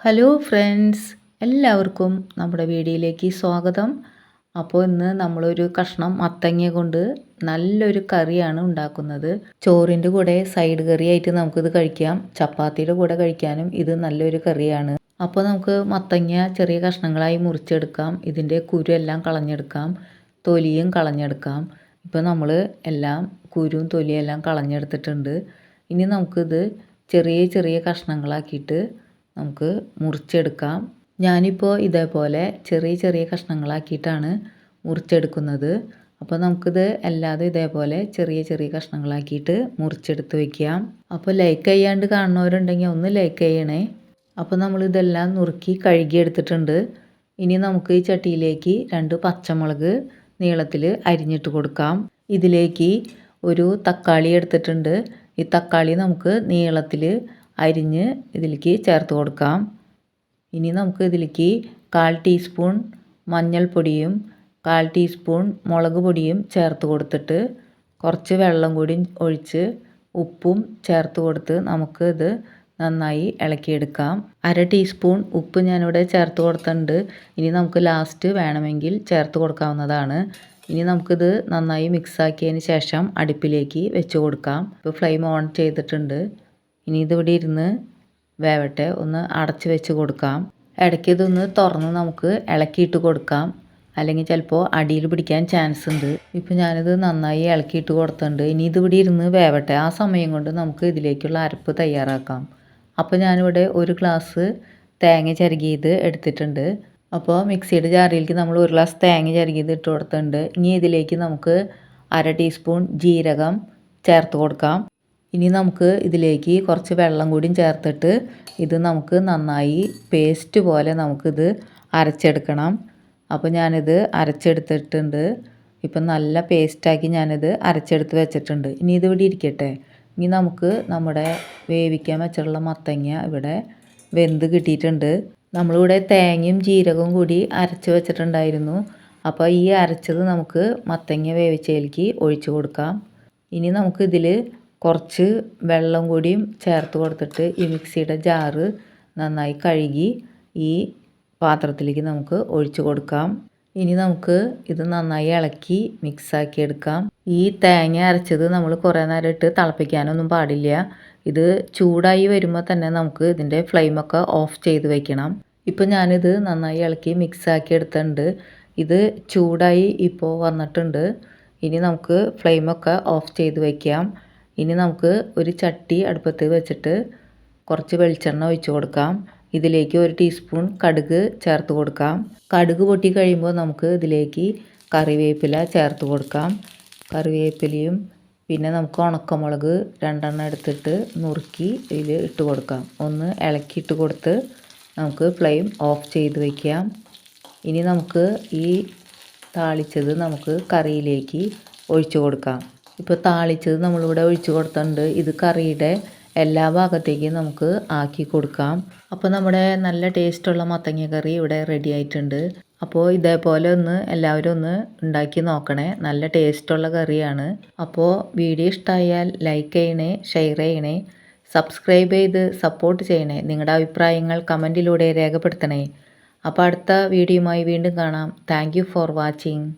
Hello friends എല്ലാവർക്കും നമ്മുടെ വീഡിയോയിലേക്ക് സ്വാഗതം. അപ്പോൾ ഇന്ന് നമ്മളൊരു കഷ്ണം മത്തങ്ങ കൊണ്ട് നല്ലൊരു കറിയാണ് ഉണ്ടാക്കുന്നത്. ചോറിന്റെ കൂടെ സൈഡ് കറിയായിട്ട് നമുക്കിത് കഴിക്കാം. ചപ്പാത്തിയുടെ കൂടെ കഴിക്കാനും ഇത് നല്ലൊരു കറിയാണ്. അപ്പോൾ നമുക്ക് മത്തങ്ങ ചെറിയ കഷ്ണങ്ങളായി മുറിച്ചെടുക്കാം. ഇതിന്റെ കുരുവെല്ലാം കളഞ്ഞെടുക്കാം. തൊലിയും കളഞ്ഞെടുക്കാം. ഇപ്പോൾ നമ്മൾ എല്ലാം കുരുവും തൊലിയും എല്ലാം കളഞ്ഞെടുത്തിട്ടുണ്ട്. ഇനി നമുക്കിത് ചെറിയ ചെറിയ കഷ്ണങ്ങളാക്കിയിട്ട് നമുക്ക് മുറിച്ചെടുക്കാം. ഞാനിപ്പോൾ ഇതേപോലെ ചെറിയ ചെറിയ കഷ്ണങ്ങളാക്കിയിട്ടാണ് മുറിച്ചെടുക്കുന്നത്. അപ്പോൾ നമുക്കിത് അല്ലാതെ ഇതേപോലെ ചെറിയ ചെറിയ കഷ്ണങ്ങളാക്കിയിട്ട് മുറിച്ചെടുത്ത് വയ്ക്കാം അപ്പോൾ ലൈക്ക് ചെയ്യാണ്ട് കാണുന്നവരുണ്ടെങ്കിൽ ഒന്ന് ലൈക്ക് ചെയ്യണേ. അപ്പോൾ നമ്മൾ ഇതെല്ലാം നുറുക്കി കഴുകിയെടുത്തിട്ടുണ്ട്. ഇനി നമുക്ക് ഈ ചട്ടിയിലേക്ക് രണ്ട് പച്ചമുളക് നീളത്തിൽ അരിഞ്ഞിട്ട് കൊടുക്കാം. ഇതിലേക്ക് ഒരു തക്കാളി എടുത്തിട്ടുണ്ട്. ഈ തക്കാളി നമുക്ക് നീളത്തിൽ അരിഞ്ഞ് ഇതിലേക്ക് ചേർത്ത് കൊടുക്കാം. ഇനി നമുക്ക് ഇതിലേക്ക് കാൽ ടീസ്പൂൺ മഞ്ഞൾപ്പൊടിയും കാൽ ടീസ്പൂൺ മുളക് പൊടിയും ചേർത്ത് കൊടുത്തിട്ട് കുറച്ച് വെള്ളം കൂടി ഒഴിച്ച് ഉപ്പും ചേർത്ത് കൊടുത്ത് നമുക്ക് ഇത് നന്നായി ഇളക്കിയെടുക്കാം. അര ടീസ്പൂൺ ഉപ്പ് ഞാനിവിടെ ചേർത്ത് കൊടുത്തിട്ടുണ്ട്. ഇനി നമുക്ക് ലാസ്റ്റ് വേണമെങ്കിൽ ചേർത്ത് കൊടുക്കാവുന്നതാണ്. ഇനി നമുക്കിത് നന്നായി മിക്സാക്കിയതിന് ശേഷം അടുപ്പിലേക്ക് വെച്ച് കൊടുക്കാം. ഇപ്പോൾ ഫ്ലെയിം ഓൺ ചെയ്തിട്ടുണ്ട്. ഇനി ഇതിവിടെ ഇരുന്ന് വേവട്ടെ ഒന്ന് അടച്ച് വെച്ച് കൊടുക്കാം. ഇടയ്ക്ക് ഇതൊന്ന് തുറന്ന് നമുക്ക് ഇളക്കിയിട്ട് കൊടുക്കാം. അല്ലെങ്കിൽ ചിലപ്പോൾ അടിയിൽ പിടിക്കാൻ ചാൻസ് ഉണ്ട്. ഇപ്പം ഞാനിത് നന്നായി ഇളക്കിയിട്ട് കൊടുത്തിട്ടുണ്ട്. ഇനി ഇതിവിടെ ഇരുന്ന് വേവട്ടെ. ആ സമയം കൊണ്ട് നമുക്ക് ഇതിലേക്കുള്ള അരപ്പ് തയ്യാറാക്കാം. അപ്പോൾ ഞാനിവിടെ ഒരു ഗ്ലാസ് തേങ്ങ ചിരകിയത് എടുത്തിട്ടുണ്ട്. അപ്പോൾ മിക്സിയുടെ ജാറിലേക്ക് നമ്മൾ ഒരു ഗ്ലാസ് തേങ്ങ ചിരകിയത് ഇട്ട് കൊടുത്തിട്ടുണ്ട്. ഇനി ഇതിലേക്ക് നമുക്ക് അര ടീസ്പൂൺ ജീരകം ചേർത്ത് കൊടുക്കാം. ഇനി നമുക്ക് ഇതിലേക്ക് കുറച്ച് വെള്ളം കൂടിയും ചേർത്തിട്ട് ഇത് നമുക്ക് നന്നായി പേസ്റ്റ് പോലെ നമുക്കിത് അരച്ചെടുക്കണം. അപ്പോൾ ഞാനിത് അരച്ചെടുത്തിട്ടുണ്ട്. ഇപ്പം നല്ല പേസ്റ്റാക്കി ഞാനിത് അരച്ചെടുത്ത് വെച്ചിട്ടുണ്ട്. ഇനി ഇതിവിടെ ഇരിക്കട്ടെ. ഇനി നമുക്ക് നമ്മുടെ വേവിക്കാൻ വെച്ചിട്ടുള്ള മത്തങ്ങ ഇവിടെ വെന്ത് കിട്ടിയിട്ടുണ്ട്. നമ്മളിവിടെ തേങ്ങയും ജീരകവും കൂടി അരച്ച് വെച്ചിട്ടുണ്ടായിരുന്നു. അപ്പോൾ ഈ അരച്ചത് നമുക്ക് മത്തങ്ങ വേവിച്ചതിലേക്ക് ഒഴിച്ചു കൊടുക്കാം. ഇനി നമുക്ക് ഇതിൽ കുറച്ച് വെള്ളം കൂടിയും ചേർത്ത് കൊടുത്തിട്ട് ഈ മിക്സിയുടെ ജാറ് നന്നായി കഴുകി ഈ പാത്രത്തിലേക്ക് നമുക്ക് ഒഴിച്ചു കൊടുക്കാം. ഇനി നമുക്ക് ഇത് നന്നായി ഇളക്കി മിക്സാക്കി എടുക്കാം. ഈ തേങ്ങ അരച്ചത് നമ്മൾ കുറേ നേരം ഇട്ട് തിളപ്പിക്കാനൊന്നും പാടില്ല. ഇത് ചൂടായി വരുമ്പോൾ തന്നെ നമുക്ക് ഇതിന്റെ ഫ്ലെയിമൊക്കെ ഓഫ് ചെയ്ത് വെക്കണം. ഇപ്പോൾ ഞാനിത് നന്നായി ഇളക്കി മിക്സാക്കി എടുത്തിട്ടുണ്ട്. ഇത് ചൂടായി ഇപ്പോൾ വന്നിട്ടുണ്ട്. ഇനി നമുക്ക് ഫ്ലെയിമൊക്കെ ഓഫ് ചെയ്ത് വയ്ക്കാം ഇനി നമുക്ക് ഒരു ചട്ടി അടുപ്പത്ത് വെച്ചിട്ട് കുറച്ച് വെളിച്ചെണ്ണ ഒഴിച്ച് കൊടുക്കാം. ഇതിലേക്ക് ഒരു ടീസ്പൂൺ കടുക് ചേർത്ത് കൊടുക്കാം. കടുക് പൊട്ടി കഴിയുമ്പോൾ നമുക്ക് ഇതിലേക്ക് കറിവേപ്പില ചേർത്ത് കൊടുക്കാം. കറിവേപ്പിലയും പിന്നെ നമുക്ക് ഉണക്കമുളക് രണ്ടെണ്ണം എടുത്തിട്ട് നുറുക്കി ഇതിൽ ഇട്ട് കൊടുക്കാം. ഒന്ന് ഇളക്കിയിട്ട് കൊടുത്ത് നമുക്ക് ഫ്ലെയിം ഓഫ് ചെയ്ത് വയ്ക്കാം ഇനി നമുക്ക് ഈ താളിച്ചത് നമുക്ക് കറിയിലേക്ക് ഒഴിച്ചു കൊടുക്കാം. ഇപ്പോൾ താളിച്ചത് നമ്മളിവിടെ ഒഴിച്ചു കൊടുത്തിട്ടുണ്ട്. ഇത് കറിയുടെ എല്ലാ ഭാഗത്തേക്കും നമുക്ക് ആക്കി കൊടുക്കാം. അപ്പോൾ നമ്മുടെ നല്ല ടേസ്റ്റുള്ള മത്തങ്ങ കറി ഇവിടെ റെഡി ആയിട്ടുണ്ട്. അപ്പോൾ ഇതേപോലെ ഒന്ന് എല്ലാവരും ഒന്ന് ഉണ്ടാക്കി നോക്കണേ. നല്ല ടേസ്റ്റുള്ള കറിയാണ്. അപ്പോൾ വീഡിയോ ഇഷ്ടമായാൽ ലൈക്ക് ചെയ്യണേ ഷെയർ ചെയ്യണേ സബ്സ്ക്രൈബ് ചെയ്ത് സപ്പോർട്ട് ചെയ്യണേ. നിങ്ങളുടെ അഭിപ്രായങ്ങൾ കമന്റിലൂടെ രേഖപ്പെടുത്തണേ. അപ്പോൾ അടുത്ത വീഡിയോയുമായി വീണ്ടും കാണാം. Thank for watching